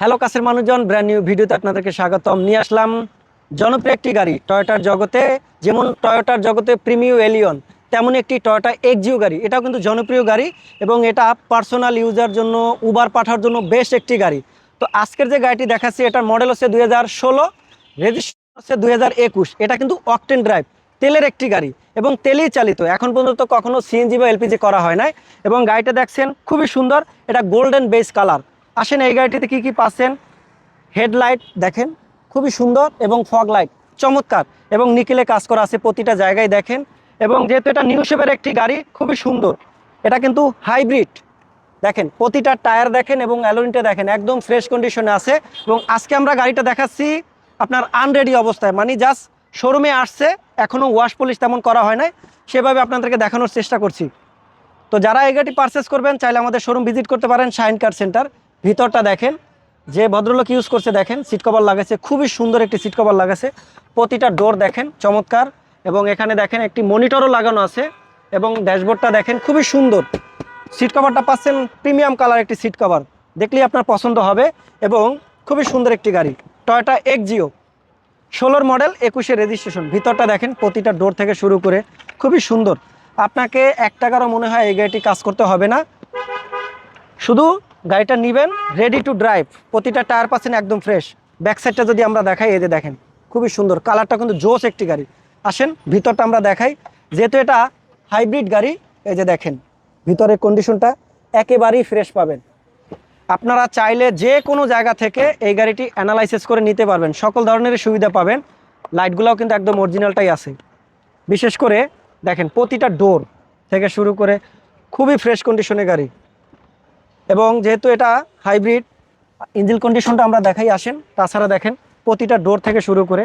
Hello কাছের মানুষজন brand new ভিডিওতে আপনাদেরকে স্বাগতম। নিয়ে আসলাম জনপ্রিয় একটি গাড়ি টয়োটার জগতে, যেমন টয়োটার জগতে প্রিমিও এলিয়ন তেমন একটি টয়োটা এক্সিও গাড়ি। এটাও কিন্তু জনপ্রিয় গাড়ি এবং এটা পার্সোনাল ইউজার জন্য উবার পাঠার জন্য বেশ একটি গাড়ি। তো আজকের যে গাড়িটি দেখাচ্ছি, এটার মডেল হচ্ছে দুই হাজার ষোলো রেজিস্ট্রেশন হচ্ছে দুই হাজার একুশ। এটা কিন্তু অকটেন ড্রাইভ তেলের একটি গাড়ি এবং তেলেই চালিত। এখন পর্যন্ত কখনো সিএনজি বা এলপিজি করা হয় নাই। এবং গাড়িটা দেখছেন, খুবই সুন্দর। এটা গোল্ডেন বেস কালার আসেন এই গাড়িটিতে কি কি পাচ্ছেন? হেডলাইট দেখেন, খুবই সুন্দর এবং ফগ লাইট, চমৎকার এবং নিকেলে কাজ করা আছে প্রতিটা জায়গায় দেখেন এবং যেহেতু এটা নিউ শেপের একটি গাড়ি, খুবই সুন্দর। এটা কিন্তু হাইব্রিড। দেখেন, প্রতিটা টায়ার দেখেন এবং অ্যালোরিনটা দেখেন, একদম ফ্রেশ কন্ডিশনে আছে এবং আজকে আমরা গাড়িটা দেখাচ্ছি আপনার আনরেডি অবস্থায় মানে জাস্ট শোরুমে আসছে, এখনও ওয়াশ পলিশ তেমন করা হয় নাই, সেভাবে আপনাদেরকে দেখানোর চেষ্টা করছি। তো যারা এই গাড়ি পারচেস করবেন, চাইলে আমাদের শোরুম ভিজিট করতে পারেন শাইন কার সেন্টার ভিতরটা দেখেন, যে ভদ্রলোক ইউজ করছে দেখেন সিট কভার লাগাছে খুবই সুন্দর একটি সিট কভার লাগাছে প্রতিটা ডোর দেখেন, চমৎকার। এবং এখানে দেখেন একটি মনিটরও লাগানো আছে এবং ড্যাশবোর্ডটা দেখেন খুবই সুন্দর। সিট কভারটা পাচ্ছেন প্রিমিয়াম কালার একটি সিট কভার দেখলেই আপনার পছন্দ হবে এবং খুবই সুন্দর একটি গাড়ি। টয়োটা এক্সিও ষোলোর মডেল একুশে রেজিস্ট্রেশন ভিতরটা দেখেন, প্রতিটা ডোর থেকে শুরু করে খুবই সুন্দর। আপনাকে এক টাকারও মনে হয় এই গাড়িটি কাজ করতে হবে না। শুধু গাড়িটা নেবেন রেডি টু ড্রাইভ প্রতিটা টায়ার পাচ্ছেন একদম ফ্রেশ ব্যাক সাইডটা যদি আমরা দেখাই যে দেখেন, খুবই সুন্দর। কালারটা কিন্তু জোস একটি গাড়ি। আসেন, ভিতরটা আমরা দেখাই। যেহেতু এটা হাইব্রিড গাড়ি, এই যে দেখেন, ভিতরের কন্ডিশনটা একেবারেই ফ্রেশ পাবেন। আপনারা চাইলে যে কোনো জায়গা থেকে এই গাড়িটি অ্যানালাইসিস করে নিতে পারবেন। সকল ধরনের সুবিধা পাবেন। লাইটগুলোও কিন্তু একদম অরিজিনালটাই আছে। বিশেষ করে, দেখেন, প্রতিটা ডোর থেকে শুরু করে খুবই ফ্রেশ কন্ডিশনের গাড়ি। এবং যেহেতু এটা হাইব্রিড ইঞ্জিন কন্ডিশনটা আমরা দেখাই, আসেন। তাছাড়া দেখেন, প্রতিটা ডোর থেকে শুরু করে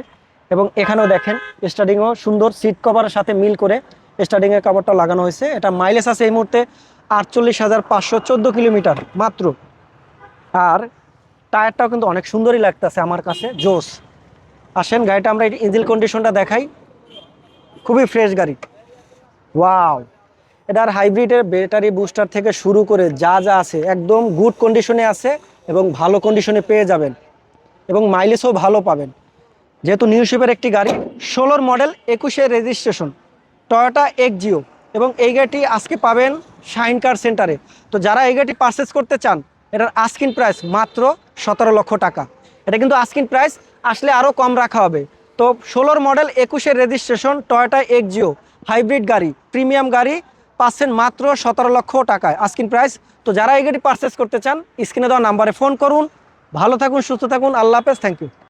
এবং এখানেও দেখেন স্টার্টিংও সুন্দর সিট কভারের সাথে মিল করে স্টার্টিংয়ের কাভারটা লাগানো হয়েছে। এটা মাইলেজ আছে এই মুহূর্তে আটচল্লিশ হাজার পাঁচশো চোদ্দ কিলোমিটার মাত্র। আর টায়ারটাও কিন্তু অনেক সুন্দরই লাগতেছে আমার কাছে, জোস। আসেন, গাড়িটা আমরা ইঞ্জিন কন্ডিশনটা দেখাই। খুবই ফ্রেশ গাড়ি। ওয়াও এটার হাইব্রিডের ব্যাটারি বুস্টার থেকে শুরু করে যা যা আছে, একদম গুড কন্ডিশনে আছে এবং ভালো কন্ডিশনে পেয়ে যাবেন এবং মাইলেজও ভালো পাবেন। যেহেতু নিউ শেপের একটি গাড়ি, ষোলোর মডেল একুশে রেজিস্ট্রেশন টয়োটা এক্সিও এবং এই গাড়িটি আজকে পাবেন শাইন কার সেন্টারে তো যারা এই গাড়িটি পারচেস করতে চান, এটার আস্কিন প্রাইস মাত্র সতেরো লক্ষ টাকা। এটা কিন্তু আস্কিন প্রাইস আসলে আরও কম রাখা হবে। তো ষোলোর মডেল একুশের রেজিস্ট্রেশন টয়োটা এক্সিও হাইব্রিড গাড়ি প্রিমিয়াম গাড়ি পাচ্ছেন মাত্র সতেরো লক্ষ টাকায় আস্কিন প্রাইস তো যারা এই গাড়ি পারচেস করতে চান স্ক্রিনে দেওয়া নাম্বারে ফোন করুন। ভালো থাকুন, সুস্থ থাকুন। আল্লাহ হাফেজ থ্যাংক ইউ